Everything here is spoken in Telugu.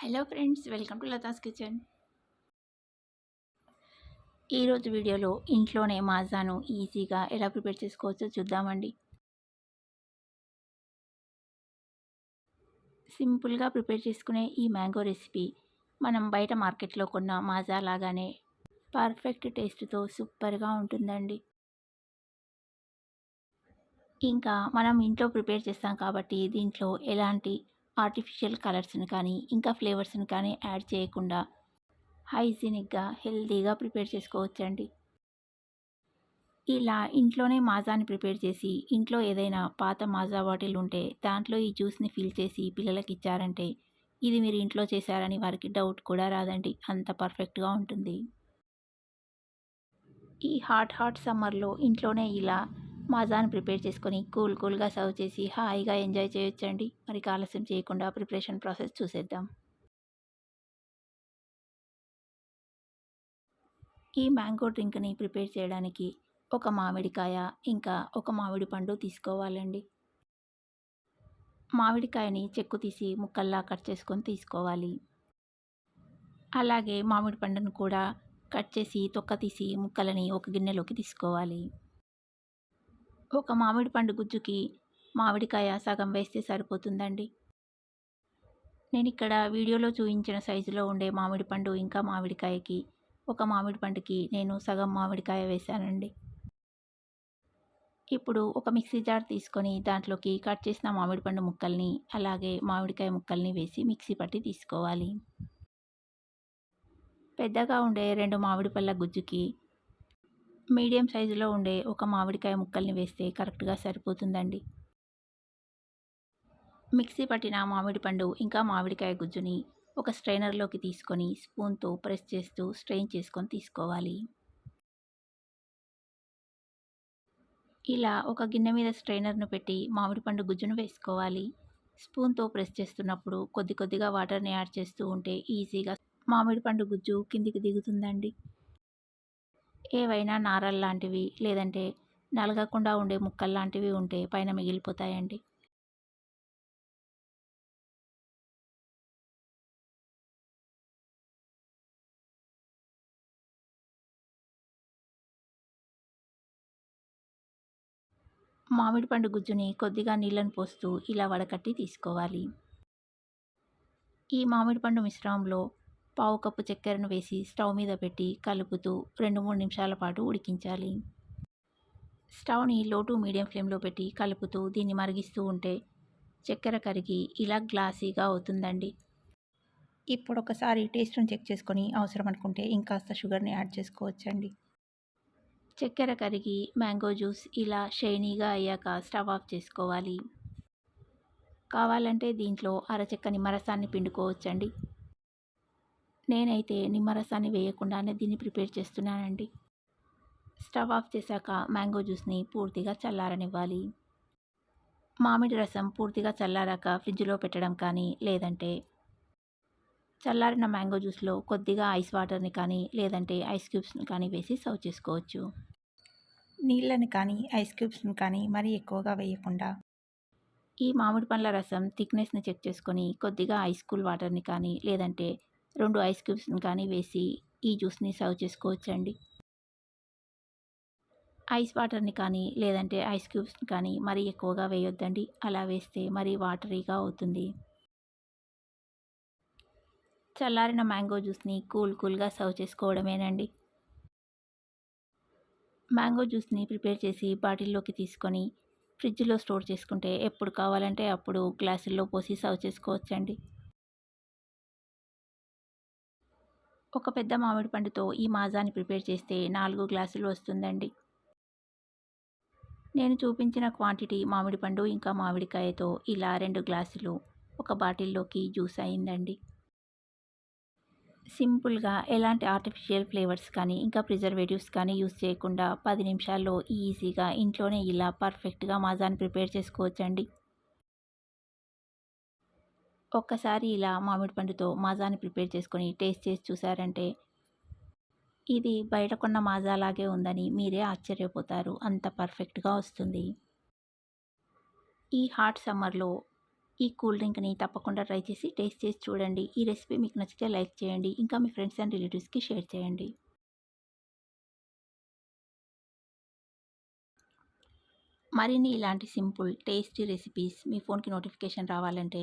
Hello friends welcome to Latha's kitchen. ఈరోజు వీడియోలో ఇంట్లోనే మాజాను ఈజీగా ఎలా ప్రిపేర్ చేసుకోవచ్చో చూద్దామండి. సింపుల్గా ప్రిపేర్ చేసుకునే ఈ మ్యాంగో రెసిపీ మనం బయట మార్కెట్లో కొన్న మాజా లాగానే పర్ఫెక్ట్ టేస్ట్తో సూపర్గా ఉంటుందండి. ఇంకా మనం ఇంట్లో ప్రిపేర్ చేస్తాం కాబట్టి దీంట్లో ఎలాంటి ఆర్టిఫిషియల్ కలర్స్ని కానీ ఇంకా ఫ్లేవర్స్ని కానీ యాడ్ చేయకుండా హైజీనిక్గా హెల్తీగా ప్రిపేర్ చేసుకోవచ్చండి. ఇలా ఇంట్లోనే మాజాని ప్రిపేర్ చేసి ఇంట్లో ఏదైనా పాత మాజా బాటిల్ ఉంటే దాంట్లో ఈ జ్యూస్ని ఫిల్ చేసి పిల్లలకి ఇచ్చారంటే ఇది మీరు ఇంట్లో చేశారని వారికి డౌట్ కూడా రాదండి. అంత పర్ఫెక్ట్గా ఉంటుంది. ఈ హాట్ హాట్ సమ్మర్లో ఇంట్లోనే ఇలా మాజాను ప్రిపేర్ చేసుకొని కూల్ కూల్గా సర్వ్ చేసి హాయిగా ఎంజాయ్ చేయొచ్చండి. మరి ఆలస్యం చేయకుండా ప్రిపరేషన్ ప్రాసెస్ చూసేద్దాం. ఈ మ్యాంగో డ్రింక్ని ప్రిపేర్ చేయడానికి ఒక మామిడికాయ ఇంకా ఒక మామిడి పండు తీసుకోవాలండి. మామిడికాయని చెక్కు తీసి ముక్కల్లా కట్ చేసుకొని తీసుకోవాలి. అలాగే మామిడి పండును కూడా కట్ చేసి తొక్క తీసి ముక్కలని ఒక గిన్నెలోకి తీసుకోవాలి. ఒక మామిడి పండు గుజ్జుకి మామిడికాయ సగం వేస్తే సరిపోతుందండి. నేను ఇక్కడ వీడియోలో చూపించిన సైజులో ఉండే మామిడి పండు ఇంకా మామిడికాయకి ఒక మామిడి పండుకి నేను సగం మామిడికాయ వేశానండి. ఇప్పుడు ఒక మిక్సీ జార్ తీసుకొని దాంట్లోకి కట్ చేసిన మామిడి పండు ముక్కల్ని అలాగే మామిడికాయ ముక్కల్ని వేసి మిక్సీ పట్టి తీసుకోవాలి. పెద్దగా ఉండే రెండు మామిడి పళ్ళ గుజ్జుకి మీడియం సైజులో ఉండే ఒక మామిడికాయ ముక్కల్ని వేస్తే కరెక్ట్గా సరిపోతుందండి. మిక్సీ పట్టిన మామిడి పండు ఇంకా మామిడికాయ గుజ్జుని ఒక స్ట్రైనర్లోకి తీసుకొని స్పూన్తో ప్రెస్ చేస్తూ స్ట్రెయిన్ చేసుకొని తీసుకోవాలి. ఇలా ఒక గిన్నె మీద స్ట్రైనర్ను పెట్టి మామిడి పండు గుజ్జును వేసుకోవాలి. స్పూన్తో ప్రెస్ చేస్తున్నప్పుడు కొద్ది కొద్దిగా వాటర్ని యాడ్ చేస్తూ ఉంటే ఈజీగా మామిడి పండు గుజ్జు కిందికి దిగుతుందండి. ఏవైనా నారల్ లాంటివి లేదంటే నలగకుండా ఉండే ముక్కలు లాంటివి ఉంటే పైన మిగిలిపోతాయండి. మామిడి పండు గుజ్జుని కొద్దిగా నీళ్ళను పోస్తూ ఇలా వడకట్టి తీసుకోవాలి. ఈ మామిడి పండు మిశ్రమంలో పావు కప్పు చక్కెరను వేసి స్టవ్ మీద పెట్టి కలుపుతూ రెండు మూడు నిమిషాల పాటు ఉడికించాలి. స్టవ్ని లో టు మీడియం ఫ్లేమ్లో పెట్టి కలుపుతూ దీన్ని మరిగిస్తూ ఉంటే చక్కెర కరిగి ఇలా గ్లాసీగా అవుతుందండి. ఇప్పుడు ఒకసారి టేస్ట్ని చెక్ చేసుకొని అవసరం అనుకుంటే ఇంకాస్త షుగర్ని యాడ్ చేసుకోవచ్చండి. చక్కెర కరిగి మ్యాంగో జ్యూస్ ఇలా షైనీగా అయ్యాక స్టవ్ ఆఫ్ చేసుకోవాలి. కావాలంటే దీంట్లో అరచెక్క నిమ్మరసాన్ని పిండుకోవచ్చండి. నేనైతే నిమ్మరసాన్ని వేయకుండానే దీన్ని ప్రిపేర్ చేస్తున్నానండి. స్టవ్ ఆఫ్ చేశాక మ్యాంగో జ్యూస్ని పూర్తిగా చల్లారనివ్వాలి. మామిడి రసం పూర్తిగా చల్లారాక ఫ్రిడ్జ్లో పెట్టడం కానీ లేదంటే చల్లారిన మ్యాంగో జ్యూస్లో కొద్దిగా ఐస్ వాటర్ని కానీ లేదంటే ఐస్ క్యూబ్స్ని కానీ వేసి సర్వ్ చేసుకోవచ్చు. నీళ్ళని కానీ ఐస్ క్యూబ్స్ని కానీ మరీ ఎక్కువగా వేయకుండా ఈ మామిడి పండ్ల రసం థిక్నెస్ని చెక్ చేసుకొని కొద్దిగా ఐస్ కూల్ వాటర్ని కానీ లేదంటే రెండు ఐస్ క్యూబ్స్ని కానీ వేసి ఈ జ్యూస్ని సర్వ్ చేసుకోవచ్చండి. ఐస్ వాటర్ని కానీ లేదంటే ఐస్ క్యూబ్స్ని కానీ మరీ ఎక్కువగా వేయొద్దండి. అలా వేస్తే మరీ వాటరీగా అవుతుంది. చల్లారిన మ్యాంగో జ్యూస్ని కూల్ కూల్గా సర్వ్ చేసుకోవడమేనండి. మ్యాంగో జ్యూస్ని ప్రిపేర్ చేసి బాటిల్లోకి తీసుకొని ఫ్రిడ్జ్లో స్టోర్ చేసుకుంటే ఎప్పుడు కావాలంటే అప్పుడు గ్లాసుల్లో పోసి సర్వ్ చేసుకోవచ్చండి. ఒక పెద్ద మామిడి పండుతో ఈ మాజాని ప్రిపేర్ చేస్తే నాలుగు గ్లాసులు వస్తుందండి. నేను చూపించిన క్వాంటిటీ మామిడి పండు ఇంకా మామిడికాయతో ఇలా రెండు గ్లాసులు ఒక బాటిల్లోకి జ్యూస్ అయిందండి. సింపుల్గా ఎలాంటి ఆర్టిఫిషియల్ ఫ్లేవర్స్ కానీ ఇంకా ప్రిజర్వేటివ్స్ కానీ యూస్ చేయకుండా పది నిమిషాల్లో ఈజీగా ఇంట్లోనే ఇలా పర్ఫెక్ట్గా మాజాని ప్రిపేర్ చేసుకోవచ్చండి. ఒక్కసారి ఇలా మామిడి పండుతో మాజాని ప్రిపేర్ చేసుకొని టేస్ట్ చేసి చూసారంటే ఇది బయట కొన్న మాజాలాగే ఉందని మీరే ఆశ్చర్యపోతారు. అంత పర్ఫెక్ట్గా వస్తుంది. ఈ హాట్ సమ్మర్లో ఈ కూల్ డ్రింక్ని తప్పకుండా ట్రై చేసి టేస్ట్ చేసి చూడండి. ఈ రెసిపీ మీకు నచ్చితే లైక్ చేయండి. ఇంకా మీ ఫ్రెండ్స్ అండ్ రిలేటివ్స్కి షేర్ చేయండి. మరిన్ని ఇలాంటి సింపుల్ టేస్టీ రెసిపీస్ మీ ఫోన్కి నోటిఫికేషన్ రావాలంటే